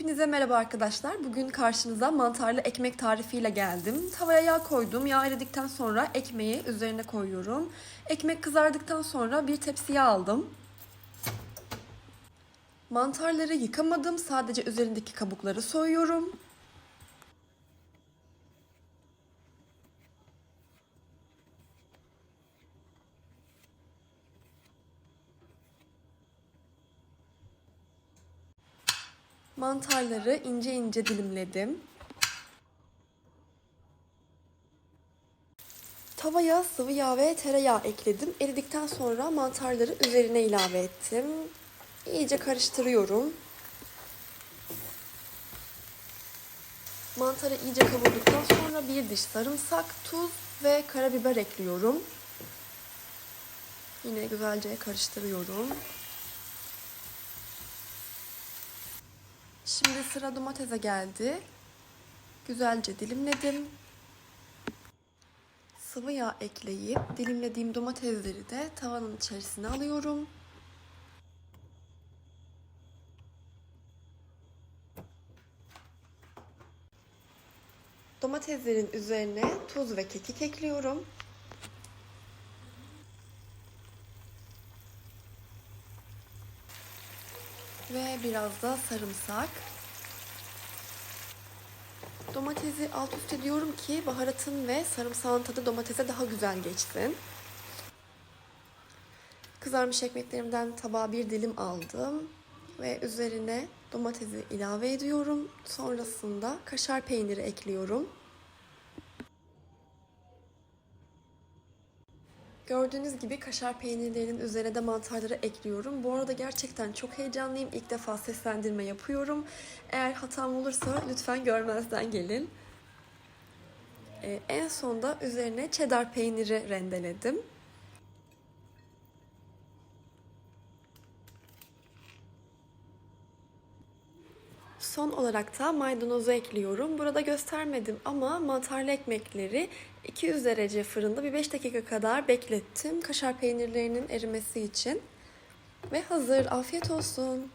Hepinize merhaba arkadaşlar. Bugün karşınıza mantarlı ekmek tarifiyle geldim. Tavaya yağ koydum. Yağ eridikten sonra ekmeği üzerine koyuyorum. Ekmek kızardıktan sonra bir tepsiye aldım. Mantarları yıkamadım. Sadece üzerindeki kabukları soyuyorum. Mantarları ince ince dilimledim. Tavaya sıvı yağ ve tereyağı ekledim. Eridikten sonra mantarları üzerine ilave ettim. İyice karıştırıyorum. Mantarı iyice kavurduktan sonra bir diş sarımsak, tuz ve karabiber ekliyorum. Yine güzelce karıştırıyorum. Şimdi sıra domatese geldi. Güzelce dilimledim. Sıvı yağ ekleyip dilimlediğim domatesleri de tavanın içerisine alıyorum. Domateslerin üzerine tuz ve kekik ekliyorum. Ve biraz da sarımsak. Domatesi alt üst ediyorum ki baharatın ve sarımsağın tadı domatese daha güzel geçsin. Kızarmış ekmeklerimden tabağa bir dilim aldım ve üzerine domatesi ilave ediyorum. Sonrasında kaşar peyniri ekliyorum. Gördüğünüz gibi kaşar peynirlerinin üzerine de mantarları ekliyorum. Bu arada gerçekten çok heyecanlıyım. İlk defa seslendirme yapıyorum. Eğer hatam olursa lütfen görmezden gelin. Ee, en sonda üzerine cheddar peyniri rendeledim. Son olarak da maydanozu ekliyorum. Burada göstermedim ama mantarlı ekmekleri 200 derece fırında bir 5 dakika kadar beklettim. Kaşar peynirlerinin erimesi için. Ve hazır. Afiyet olsun.